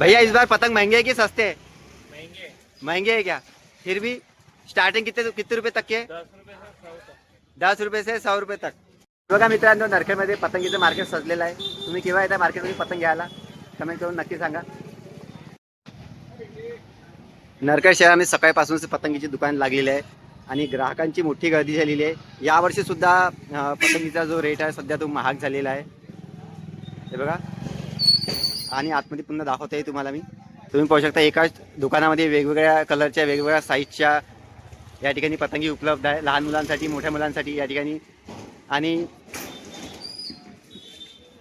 भैया इस बार पतंग महंगे है कि सस्ते हैं? महंगे। महंगे है क्या? फिर भी स्टार्टिंग कितने कितने रुपए तक के है? दस रुपए से सौ रुपये से सौ रुपये तक। बघा मित्रांनो नरखेडमध्ये पतंगीचं मार्केट सजलेलं आहे. तुम्ही केव्हा येता मार्केटमध्ये पतंग घ्यायला? कमेंट करून नक्की सांगा. नरखेड शहरामध्ये सकाळपासूनच पतंगीची दुकान लागलेली आहे आणि ग्राहकांची मोठी गर्दी झालेली आहे. यावर्षी सुद्धा अं, पतंगीचा जो रेट आहे सध्या तो महाग झालेला आहे. हे बघा. आणि आतमध्ये पुन्हा दाखवते तुम्हाला मी. तुम्ही पाहू शकता एकाच दुकानामध्ये वेगवेगळ्या कलरच्या वेगवेगळ्या साईजच्या या ठिकाणी पतंगी उपलब्ध आहे. लहान मुलांसाठी मोठ्या मुलांसाठी या ठिकाणी. आणि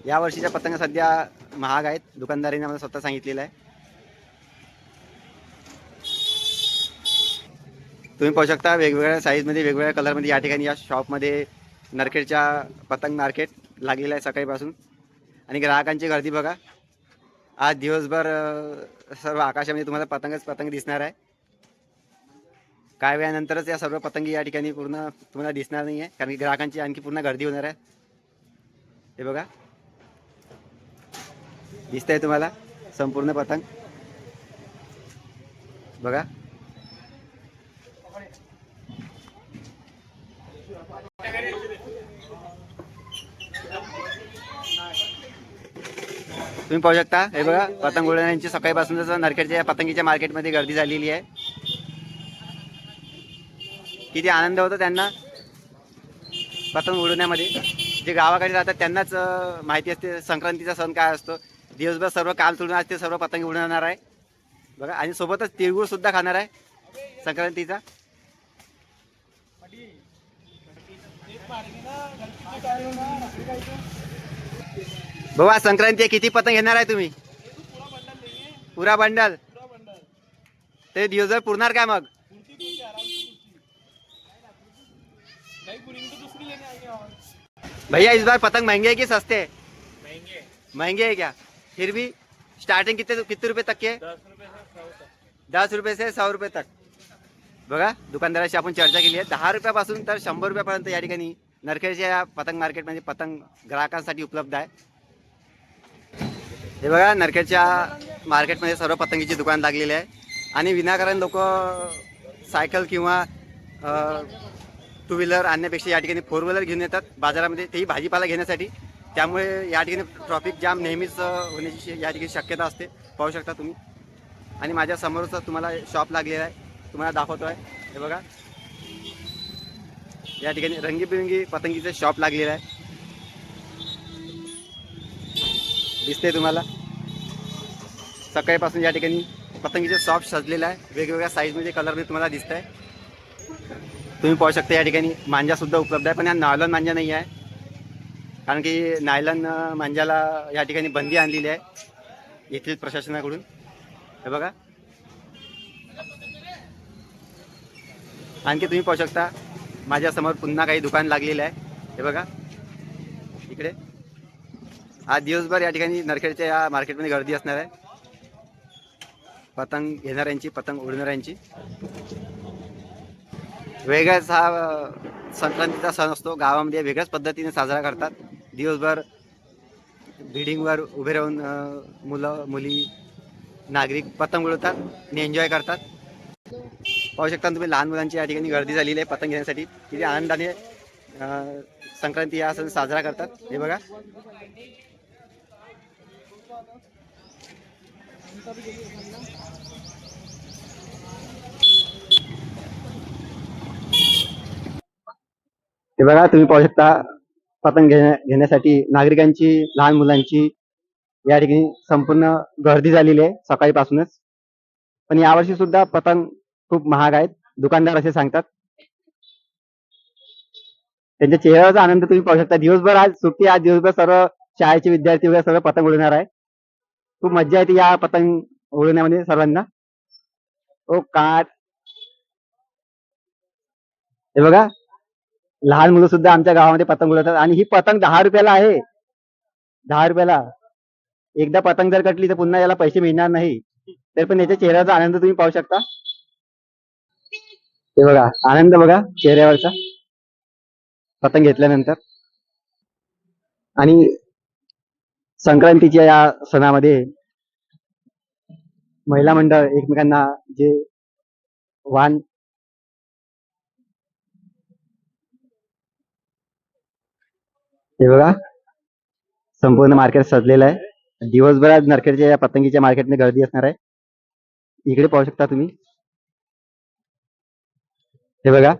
या वर्षीच्या पतंग सध्या महाग आहेत. दुकानदारीने मला स्वतः सांगितलेलं आहे. तुम्ही पाहू शकता वेगवेगळ्या साईजमध्ये वेगवेगळ्या कलरमध्ये या ठिकाणी या शॉपमध्ये नार्केटच्या पतंग मार्केट लागलेलं आहे सकाळीपासून. आणि ग्राहकांची गर्दी बघा. आज दिवसभर सर्व आकाशामध्ये तुम्हाला पतंगच पतंग दिसणार आहे. काय वेळानंतरच या सर्व पतंगी या ठिकाणी पूर्ण तुम्हाला दिसणार नाही आहे कारण की ग्राहकांची आणखी पूर्ण गर्दी होणार आहे. हे बघा. दिसत आहे तुम्हाला संपूर्ण पतंग? बघा. तुम्ही पाहू शकता. हे बघा पतंग उडवण्याची सकाळीपासूनच नरखेडच्या पतंगीच्या मार्केटमध्ये गर्दी झालेली आहे. किती आनंद होतो त्यांना पतंग उडवण्यामध्ये. जे गावाकडे राहतात त्यांनाच माहिती असते संक्रांतीचा सण काय असतो. दिवसभर सर्व काल सोडून आज ते सर्व पतंग उडवणार आहे. बघा आणि सोबतच तिळगुळ सुद्धा खाणार आहे संक्रांतीचा. बाबा संक्रांती किती पतंग घेणार आहे तुम्ही? पुरा बंडल. ते दिवसभर पुरणार काय मग? भैया इस बार पतंग महंगे है कि सस्ते? हैं महंगे महंगे है क्या? फिर भी स्टार्टिंग कितने कितने रुपए तक के? दस रुपये से सौ रुपये तक। बघा दुकानदाराशी आपण चर्चा केली आहे. दहा रुपयापासून तर शंभर रुपयापर्यंत या ठिकाणी नरखेडच्या या पतंग मार्केटमध्ये पतंग ग्राहकांसाठी उपलब्ध आहे. हे बघा नरखेडच्या मार्केटमध्ये सर्व पतंगीची दुकान लागलेली आहे. आणि विनाकारण लोक सायकल किंवा टू व्हीलर आणण्यापेक्षा या ठिकाणी फोर व्हीलर घेऊन येतात. बाजारामध्ये तेही भाजीपाला घेण्यासाठी. त्यामुळे या ठिकाणी ट्रॉफिक जाम नेहमीच होण्याची या ठिकाणी शक्यता असते. पाहू शकता तुम्ही. आणि माझ्या समोरच तुम्हाला शॉप लागलेला आहे. तुम्हाला दाखवतो आहे हे बघा. या ठिकाणी रंगीबिरंगी पतंगीचं शॉप लागलेलं आहे. दिसते तुम्हाला. सकाळीपासून या ठिकाणी पतंगीचे शॉप सजलेलं आहे. वेगवेगळ्या साईजमध्ये कलरमध्ये तुम्हाला दिसत आहे तुम्ही पाहू शकता या ठिकाणी मांजासुद्धा उपलब्ध आहे पण या नायलॉन मांजा नाही आहे. कारण की नायलॉन मांजाला या ठिकाणी बंदी आणलेली आहे. येथील प्रशासनाकडून. हे बघा. आणखी तुम्ही पाहू शकता माझ्यासमोर पुन्हा काही दुकान लागलेलं आहे. हे बघा. इकडे. आज दिवसभर या ठिकाणी नरखेडच्या या मार्केटमध्ये गर्दी असणार आहे. पतंग घेणाऱ्यांची पतंग उडणाऱ्यांची. वेगळाच हा संक्रांतीचा सण असतो. गावामध्ये वेगळ्याच पद्धतीने साजरा करतात. दिवसभर बिल्डिंगवर उभे राहून मुलं मुली नागरिक पतंग उडवतात आणि एन्जॉय करतात. पाहू शकता तुम्ही लहान मुलांची या ठिकाणी गर्दी झालेली आहे पतंग घेण्यासाठी. किती आनंदाने संक्रांती हा सण साजरा करतात. हे बघा. हे बघा तुम्ही पाहू शकता पतंग घेण्या घेण्यासाठी नागरिकांची लहान मुलांची या ठिकाणी संपूर्ण गर्दी झालेली आहे सकाळीपासूनच. पण यावर्षी सुद्धा पतंग खूप महाग आहेत. दुकानदार असे सांगतात. त्यांच्या चेहऱ्याचा आनंद तुम्ही पाहू शकता. दिवसभर आज सुट्टी आज दिवसभर सर्व शाळेचे विद्यार्थी वगैरे सर्व पतंग उडवणार आहे. खूप मज्जा येते या पतंग उडवण्यामध्ये सर्वांना. ओ काट. हे बघा लहान मुलं सुद्धा आमच्या गावामध्ये पतंग उडवतात आणि ही पतंग दहा रुपयाला आहे. दहा रुपयाला. एकदा पतंग जर कटली तर पुन्हा याला पैसे मिळणार नाही. तर पण याच्या चेहऱ्याचा आनंद तुम्ही पाहू शकता. हे बघा आनंद बघा चेहऱ्यावरचा. पतंग घेतल्यानंतर. आणि संक्रांतीच्या या सणामध्ये महिला मंडळ एकमेकांना जे वाण हे बघा संपूर्ण मार्केट सजलेलं आहे. दिवसभरात नरखेडच्या या पतंगीच्या मार्केटने गर्दी असणार आहे. इकडे पाहू शकता तुम्ही. हे बघा.